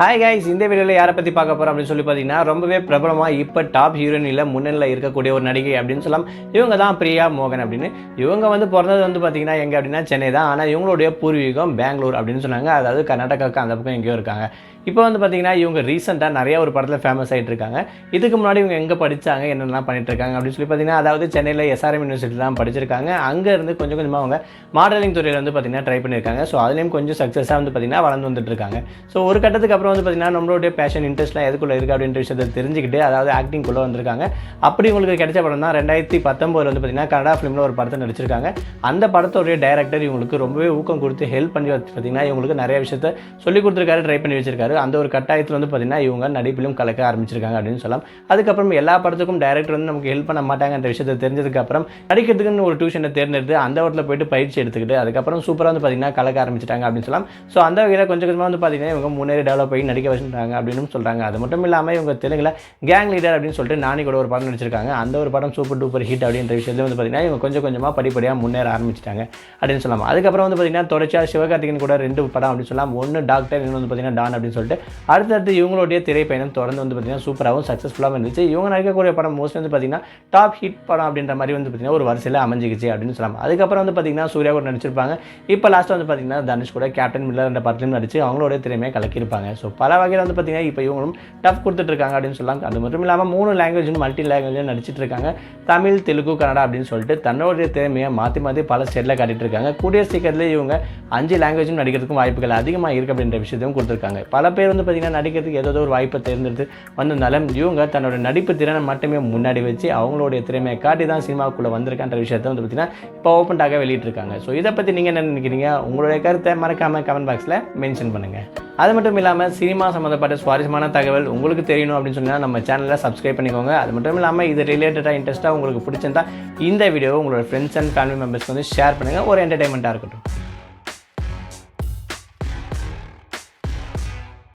Hi guys இந்த வீடியோவில் யாரை பற்றி பார்க்க போகிறோம் அப்படின்னு சொல்லி பார்த்தீங்கன்னா ரொம்பவே பிரபலமாக இப்போ டாப் ஹீரோயினில் முன்னணியில் இருக்கக்கூடிய ஒரு நடிகை அப்படின்னு சொல்லலாம். இவங்க தான் பிரியா மோகன் அப்படின்னு. இவங்க வந்து பிறந்தது வந்து பார்த்தீங்கன்னா எங்கே அப்படின்னா சென்னை தான். ஆனால் இவங்களுடைய பூர்வீகம் பெங்களூர் அப்படின்னு சொன்னாங்க. அதாவது கர்நாடகாவுக்கு அந்த பக்கம் எங்கேயோ இருக்காங்க. இப்போ வந்து பார்த்தீங்கன்னா இவங்க ரீசெண்டாக நிறைய ஒரு படத்தில் ஃபேமஸ் ஆகிட்டு இருக்காங்க. இதுக்கு முன்னாடி இவங்க எங்கே படித்தாங்க என்னென்னலாம் பண்ணிட்டு இருக்காங்க அப்படின்னு சொல்லி பார்த்தீங்கன்னா அதாவது சென்னையில் எஸ்ஆர்எம் யூனிவர்சிட்டி தான் படிச்சிருக்காங்க. அங்கேருந்து கொஞ்சம் கொஞ்சமாக அவங்க மாடலிங் துறையில் வந்து பார்த்தீங்கன்னா ட்ரை பண்ணியிருக்காங்க. ஸோ அதுலேயும் கொஞ்சம் சக்ஸஸாக வந்து பார்த்தீங்கன்னா வளர்ந்து வந்துட்டு இருக்காங்க. ஸோ ஒரு கட்டத்துக்கு அப்புறம் வந்து பார்த்தீங்கன்னா நம்மளுடைய பேஷன் இன்ட்ரெஸ்ட்லாம் எதுக்குள்ளே இருக்குது அப்படின்ற விஷயத்தை தெரிஞ்சுக்கிட்டு அதாவது ஆக்டிங்குள்ளே வந்திருக்காங்க. அப்படி உங்களுக்கு கிடைச்ச படம் தான் ரெண்டாயிரத்தி பத்தொம்போது வந்து பார்த்தீங்கன்னா கனடா ஃபிலிமில் ஒரு படத்தை நடிச்சிருக்காங்க. அந்த படத்தோடைய டைரக்டர் இவங்களுக்கு ரொம்பவே ஊக்கம் கொடுத்து ஹெல்ப் பண்ணி பார்த்திங்கன்னா பார்த்தீங்கன்னா இவங்களுக்கு நிறைய விஷயத்த சொல்லி கொடுத்துருக்காரு ட்ரை பண்ணி வச்சிருக்காரு. அந்த ஒரு கட்டாயத்தில் வந்து பார்த்தீங்கன்னா இவங்க நடிப்பிலும் கலக்க ஆரம்பிச்சிருக்காங்க அப்படின்னு சொல்லலாம். அதுக்கப்புறம் எல்லா படத்துக்கும் டைரக்டர் வந்து நமக்கு ஹெல்ப் பண்ண மாட்டாங்கன்ற விஷயத்தை தெரிஞ்சதுக்கப்புறம் நடிக்கிறதுக்குன்னு ஒரு டியூஷனை தேர்ந்தெடுத்து அந்த இடத்துல போயிட்டு பயிற்சி எடுத்துக்கிட்டு அதுக்கப்புறம் சூப்பராக வந்து பார்த்தீங்கன்னா கலக்க ஆரம்பிச்சிட்டாங்க அப்படின்னு சொல்லலாம். ஸோ அந்த வகையில் கொஞ்சம் கொஞ்சமாக வந்து பார்த்தீங்கன்னா இவங்க முன்னேறி டெவலப் போய் நடிக்க வச்சுட்டாங்க அப்படின்னு சொல்கிறாங்க அது மட்டும் இல்லாமல் இவங்க தெலுங்கில் கேங் லீடர் அப்படின்னு சொல்லிட்டு நானி கூட ஒரு படம் நடிச்சிருக்காங்க. அந்த ஒரு படம் சூப்பர் டூப்பர் ஹிட் அப்படின்ற விஷயத்துல வந்து பார்த்தீங்கன்னா இவங்க கொஞ்சம் கொஞ்சமாக படிப்படியாக முன்னேற ஆரம்பிச்சிட்டாங்க அப்படின்னு சொல்லலாம். அதுக்கப்புறம் வந்து பார்த்தீங்கன்னா தொடர்ச்சியாக சிவகார்த்திகேயன் கூட ரெண்டு படம் அப்படின்னு சொல்லலாம். ஒன்று டாக்டர் இன்னொன்று வந்து பார்த்தீங்கன்னா டான் அப்படின்னு சொல்லிட்டு அடுத்தடுத்து இவங்களுடைய திரைப்பயணம் தொடர்ந்து வந்து பார்த்தீங்கன்னா சூப்பராகவும் சக்ஸஸ்ஃபுல்லாகவும் இருந்துச்சு. இவங்க நடிக்கக்கூடிய படம் மோஸ்ட்லி வந்து பார்த்தீங்கன்னா டாப் ஹிட் படம் அப்படின்ற மாதிரி வந்து பார்த்தீங்கன்னா ஒரு வரிசையில் அமைஞ்சிக்கிச்சு அப்படின்னு சொல்லலாம். அதுக்கப்புறம் வந்து பார்த்தீங்கன்னா சூர்யா கூட நடிச்சிருப்பாங்க. இப்போ லாஸ்ட்டாக வந்து பார்த்தீங்கன்னா தனுஷ் கூட கேப்டன் மில்லர் என்ற படத்துலையும் நடிச்சு அவங்களோட திறமையை கலக்கியிருப்பாங்க. ஸோ பல வகையில் வந்து பார்த்தீங்கன்னா இப்போ இவங்களும் டஃப் கொடுத்துட்ருக்காங்க அப்படின்னு சொல்லலாம். அது மட்டும் இல்லாமல் மூணு லாங்குவேஜ்னு மல்டி லாங்குவேஜ் நடிச்சிட்டு இருக்காங்க. தமிழ் தெலுங்கு கன்னடா அப்படின்னு சொல்லிட்டு தன்னுடைய திறமையை மாற்றி மாற்றி பல ஸ்டேட்டில் காட்டிட்டு இருக்காங்க. கூடிய சீக்கிரத்தில் இவங்க அஞ்சு லாங்குவேஜும் நடிக்கிறதுக்கும் வாய்ப்புகள் அதிகமாக இருக்குது அப்படின்ற விஷயத்தையும் கொடுத்துருக்காங்க. பல பேர் வந்து பார்த்தீங்கன்னா நடிக்கிறதுக்கு ஏதோ ஒரு வாய்ப்பை தேர்ந்தெடுத்து வந்திருந்தாலும் இவங்க தன்னோட நடிப்பு திறனை மட்டுமே முன்னாடி வச்சு அவங்களுடைய திறமையை காட்டி தான் சினிமாவுக்குள்ளே வந்திருக்கான்ற விஷயத்தை வந்து பார்த்தீங்கன்னா இப்போ ஓப்பன்டாக வெளியிட்டிருக்காங்க. ஸோ இதை பற்றி நீங்கள் என்ன நினைக்கிறீங்க? உங்களுடைய கருத்தை மறக்காமல் கமெண்ட் பாக்ஸில் மென்ஷன் பண்ணுங்கள் அது மட்டும் இல்லாமல் சினிமா சம்மந்தப்பட்ட சுவாரஸ்யமான தகவல் உங்களுக்கு தெரியணும் அப்படின்னு சொன்னால் நம்ம சேனலில் சப்ஸ்கிரைப் பண்ணிக்கோங்க. அது மட்டும் இல்லாமல் இது ரிலேட்டடாக இன்ட்ரெஸ்ட்டாக உங்களுக்கு பிடிச்சிருந்தா இந்த வீடியோவை உங்களோட ஃப்ரெண்ட்ஸ் அண்ட் ஃபேமிலி மெம்பர்ஸ்க்கு வந்து ஷேர் பண்ணுங்கள் ஒரு என்டர்டைன்மெண்ட்டாக இருக்கட்டும்.